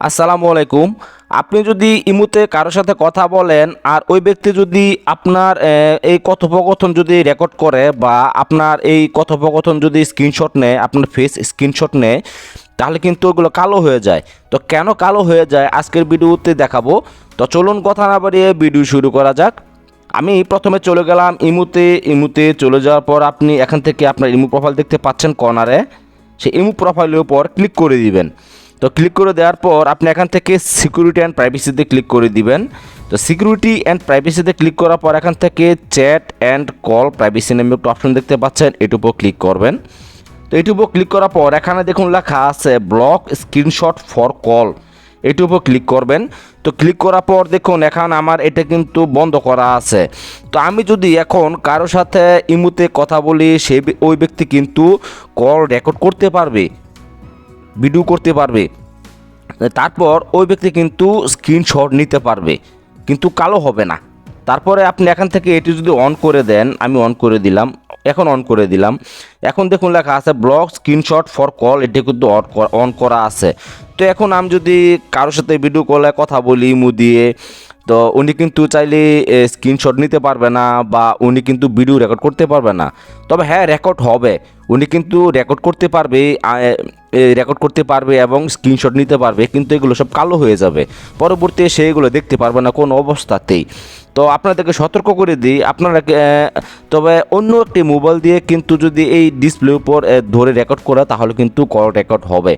আসসালামু আলাইকুম। আপনি যদি ইমুতে কারোর সাথে কথা বলেন আর ওই ব্যক্তি যদি আপনার এই কথোপকথন যদি রেকর্ড করে বা আপনার এই কথোপকথন যদি স্ক্রিনশট নেয়, আপনার ফেস স্ক্রিনশট নেয়, তাহলে কিন্তু ওগুলো কালো হয়ে যায়। তো কেন কালো হয়ে যায় আজকের ভিডিওতে দেখাবো। তো চলুন কথা না বাড়িয়ে ভিডিও শুরু করা যাক। আমি প্রথমে চলে গেলাম ইমুতে ইমুতে চলে যাওয়ার পর আপনি এখান থেকে আপনার ইমু প্রোফাইল দেখতে পাচ্ছেন কর্নারে সেই ইমু প্রোফাইলের উপর ক্লিক করে দিবেন। তো ক্লিক করে দেওয়ার পর আপনি এখান থেকে সিকিউরিটি অ্যান্ড প্রাইভেসিতে ক্লিক করে দিবেন। তো সিকিউরিটি অ্যান্ড প্রাইভেসিতে ক্লিক করার পর এখান থেকে চ্যাট অ্যান্ড কল প্রাইভেসি নামে একটা অপশন দেখতে পাচ্ছেন এটার উপর ক্লিক করবেন। তো এটির উপর ক্লিক করার পর এখানে দেখুন লেখা আছে ব্লক স্ক্রিনশট ফর কল এটির ক্লিক করবেন। তো ক্লিক করার পর দেখুন এখন আমার এটা কিন্তু বন্ধ করা আছে। তো আমি যদি এখন কারোর সাথে ইমুতে কথা বলি, সে ওই ব্যক্তি কিন্তু কল রেকর্ড করতে পারবে। ভিডিও করতে পারবে। তারপর ওই ব্যক্তি কিন্তু স্ক্রিনশট নিতে পারবে, কিন্তু কালো হবে না। তারপরে আপনি এখান থেকে এটি যদি অন করে দেন, আমি অন করে দিলাম, এখন অন করে দিলাম। এখন দেখুন লেখা আছে ব্লগ স্ক্রিনশট ফর কল এটি কিন্তু অন করা আছে। তো এখন আমি যদি কারোর সাথে ভিডিও কলে কথা বলি মু দিয়ে তো উনি কিন্তু চাইলে স্ক্রিনশট নিতে পারবে না বা উনি কিন্তু ভিডিও রেকর্ড করতে পারবে না। তবে হ্যাঁ রেকর্ড হবে। উনি কিন্তু রেকর্ড করতে পারবে রেকর্ড করতে পারবে এবং স্ক্রিনশট নিতে পারবে, কিন্তু এগুলো সব কালো হয়ে যাবে। পরবর্তী সে এগুলো দেখতে পারবে না কোনো অবস্থাতেই। তো আপনাদেরকে সতর্ক করে দিই, আপনারা তবে অন্য একটি মোবাইল দিয়ে কিন্তু যদি এই ডিসপ্লে উপর ধরে রেকর্ড করে, তাহলে কিন্তু কল রেকর্ড হবে।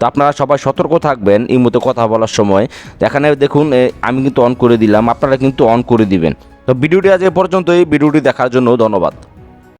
তো আপনারা সবাই সতর্ক থাকবেন এই মতো কথা বলার সময়। এখানে দেখুন আমি কিন্তু অন করে দিলাম, আপনারা কিন্তু অন করে দিবেন। তো ভিডিওটি আজ এ পর্যন্তই, ভিডিওটি দেখার জন্য ধন্যবাদ।